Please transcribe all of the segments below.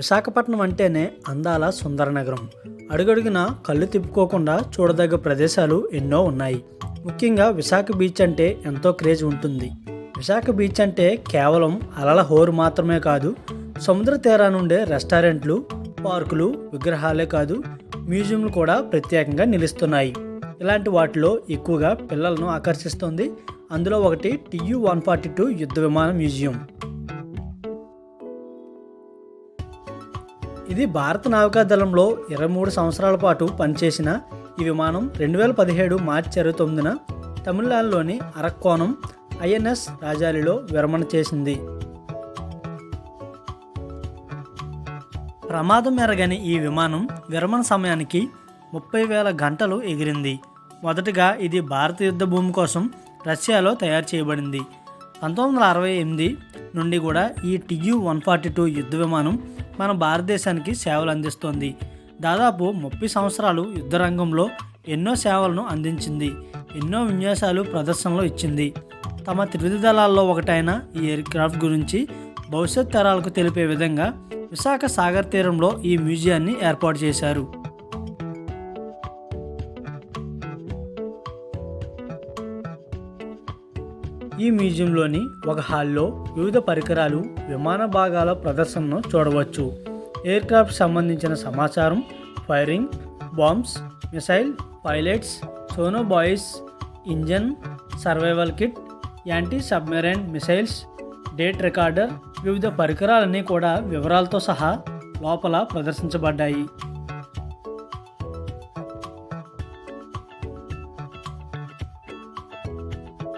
విశాఖపట్నం అంటేనే అందాల సుందర నగరం అడుగడుగున కళ్ళు తిప్పుకోకుండా చూడదగ్గ ప్రదేశాలు ఎన్నో ఉన్నాయి. ముఖ్యంగా విశాఖ బీచ్ అంటే ఎంతో క్రేజ్ ఉంటుంది. విశాఖ బీచ్ అంటే కేవలం అలల హోరు మాత్రమే కాదు సముద్ర తీరానుండే రెస్టారెంట్లు పార్కులు విగ్రహాలే కాదు మ్యూజియంలు కూడా ప్రత్యేకంగా నిలుస్తున్నాయి. ఇలాంటి వాటిలో ఎక్కువగా పిల్లలను ఆకర్షిస్తుంది అందులో ఒకటి టియు వన్ ఫార్టీ టూ యుద్ధ విమాన మ్యూజియం. ఇది భారత నావికాదళంలో ఇరవై మూడు సంవత్సరాల పాటు పనిచేసిన ఈ విమానం రెండు వేల పదిహేడు మార్చి ఇరవై తొమ్మిదిన తమిళనాడులోని అరక్కోణం ఐఎన్ఎస్ రాజాలిలో విరమణ చేసింది. ప్రమాదం ఎరగని ఈ విమానం విరమణ సమయానికి ముప్పై వేల గంటలు ఎగిరింది. మొదటగా ఇది భారత యుద్ధ భూమి కోసం రష్యాలో తయారు చేయబడింది. పంతొమ్మిది వందల అరవై ఎనిమిది నుండి కూడా ఈ టియు వన్ ఫార్టీ టూ యుద్ధ విమానం మన భారతదేశానికి సేవలు అందిస్తోంది. దాదాపు ముప్పై సంవత్సరాలు యుద్ధ రంగంలో ఎన్నో సేవలను అందించింది ఎన్నో విన్యాసాలు ప్రదర్శనలో ఇచ్చింది. తమ త్రివిధ దళాల్లో ఒకటైన ఈ ఎయిర్క్రాఫ్ట్ గురించి భవిష్యత్ తరాలకు తెలిపే విధంగా విశాఖ సాగర్ తీరంలో ఈ మ్యూజియాన్ని ఏర్పాటు చేశారు. ఈ మ్యూజియంలోని ఒక హాల్లో వివిధ పరికరాలు విమాన భాగాల ప్రదర్శనను చూడవచ్చు. ఎయిర్క్రాఫ్ట్ సంబంధించిన సమాచారం firing bombs missile pilots sonobuoys engine survival kit anti submarine missiles date recorder వివిధ పరికరాలన్నీ కూడా వివరాలతో సహా లోపల ప్రదర్శించబడ్డాయి.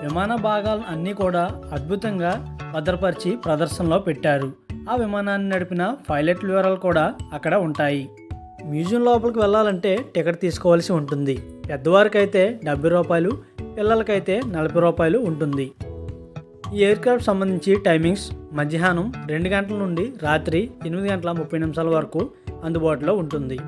విమాన భాగాలను అన్నీ కూడా అద్భుతంగా భద్రపరిచి ప్రదర్శనలో పెట్టారు. ఆ విమానాన్ని నడిపిన పైలట్ వివరాలు కూడా అక్కడ ఉంటాయి. మ్యూజియం లోపలికి వెళ్ళాలంటే టికెట్ తీసుకోవాల్సి ఉంటుంది. పెద్దవారికైతే డెబ్బై రూపాయలు పిల్లలకైతే నలభై రూపాయలు ఉంటుంది. ఈ ఎయిర్క్రాఫ్ట్ సంబంధించి టైమింగ్స్ మధ్యాహ్నం రెండు గంటల నుండి రాత్రి ఎనిమిది గంటల ముప్పై నిమిషాల వరకు అందుబాటులో ఉంటుంది.